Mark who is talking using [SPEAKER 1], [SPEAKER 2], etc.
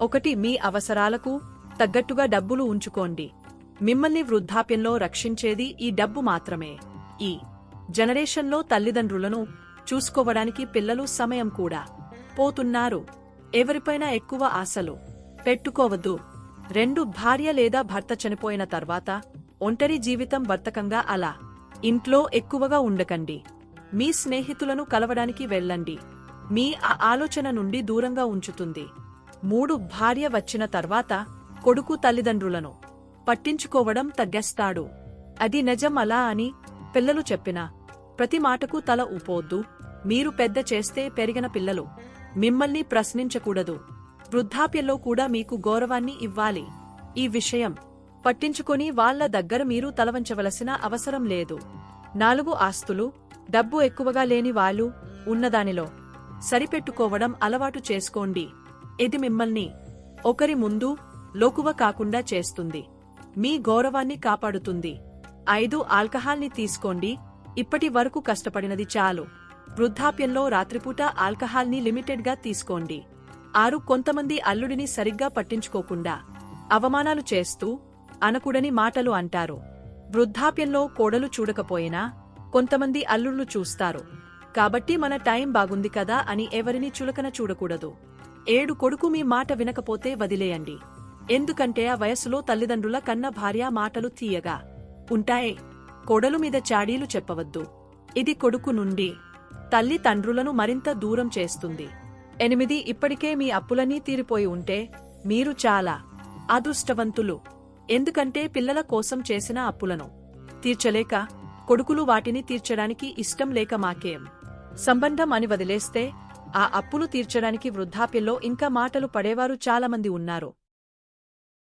[SPEAKER 1] ఒకటి మీ అవసరాలకు తగ్గట్టుగా డబ్బులు ఉంచుకోండి. మిమ్మల్ని వృద్ధాప్యంలో రక్షించేది ఈ డబ్బు మాత్రమే. ఈ జనరేషన్లో తల్లిదండ్రులను చూసుకోవడానికి పిల్లలు సమయం కూడా. పోతున్నారు. ఎవరిపైనా ఎక్కువ ఆశలు పెట్టుకోవద్దు. రెండు భార్య లేదా భర్త చనిపోయిన తర్వాత ఒంటరి జీవితం వర్తకంగా అలా ఇంట్లో ఎక్కువగా ఉండకండి. మీ స్నేహితులను కలవడానికి వెళ్ళండి. మీ ఆ ఆలోచన నుండి దూరంగా ఉంచుతుంది. మూడు భార్య వచ్చిన తర్వాత కొడుకు తల్లిదండ్రులను పట్టించుకోవడం తగ్గేస్తాడు. అది నిజం అలా అని పిల్లలు చెప్పినా ప్రతి మాటకు తల ఊపోద్దు. మీరు పెద్ద చేస్తే పెరిగిన పిల్లలు మిమ్మల్ని ప్రశ్నించకూడదు. వృద్ధాప్యంలో కూడా మీకు గౌరవాన్ని ఇవ్వాలి. ఈ విషయం పట్టించుకొని వాళ్ళ దగ్గర మీరు తలవంచవలసిన అవసరం లేదు. నాలుగు ఆస్తులు డబ్బు ఎక్కువగా లేని వాళ్ళు ఉన్నదానిలో సరిపెట్టుకోవడం అలవాటు చేసుకోండి. ఇది మిమ్మల్ని ఒకరి ముందు లోకువ కాకుండా చేస్తుంది. మీ గౌరవాన్ని కాపాడుతుంది. ఐదు ఆల్కహాల్ని తీసుకోండి. ఇప్పటి వరకు కష్టపడినది చాలు. వృద్ధాప్యంలో రాత్రిపూట ఆల్కహాల్ని లిమిటెడ్గా తీసుకోండి. ఆరు కొంతమంది అల్లుడిని సరిగ్గా పట్టించుకోకుండా అవమానాలు చేస్తూ అనకుడని మాటలు అంటారు. వృద్ధాప్యంలో కోడలు చూడకపోయినా కొంతమంది అల్లుళ్ళు చూస్తారు. కాబట్టి మన టైం బాగుంది కదా అని ఎవరిని చులకన చూడకూడదు. ఏడు కొడుకు మీ మాట వినకపోతే వదిలేయండి. ఎందుకంటే ఆ వయస్సులో తల్లిదండ్రుల కన్న భార్య మాటలు తీయగా. ఉంటాయే కొడలు మీద చాడీలు చెప్పవద్దు. ఇది కొడుకు నుండి తల్లి తండ్రులను మరింత దూరం చేస్తుంది. ఎనిమిది ఇప్పటికే మీ అప్పులన్నీ తీరిపోయి ఉంటే మీరు చాలా అదృష్టవంతులు. ఎందుకంటే పిల్లల కోసం చేసిన అప్పులను తీర్చలేక కొడుకులు వాటిని తీర్చడానికి ఇష్టం లేక మాకేం. సంబంధం అని వదిలేస్తే ఆ అప్పులు తీర్చడానికి వృద్ధాప్యంలో ఇంకా మాటలు పడేవారు చాలామంది ఉన్నారు.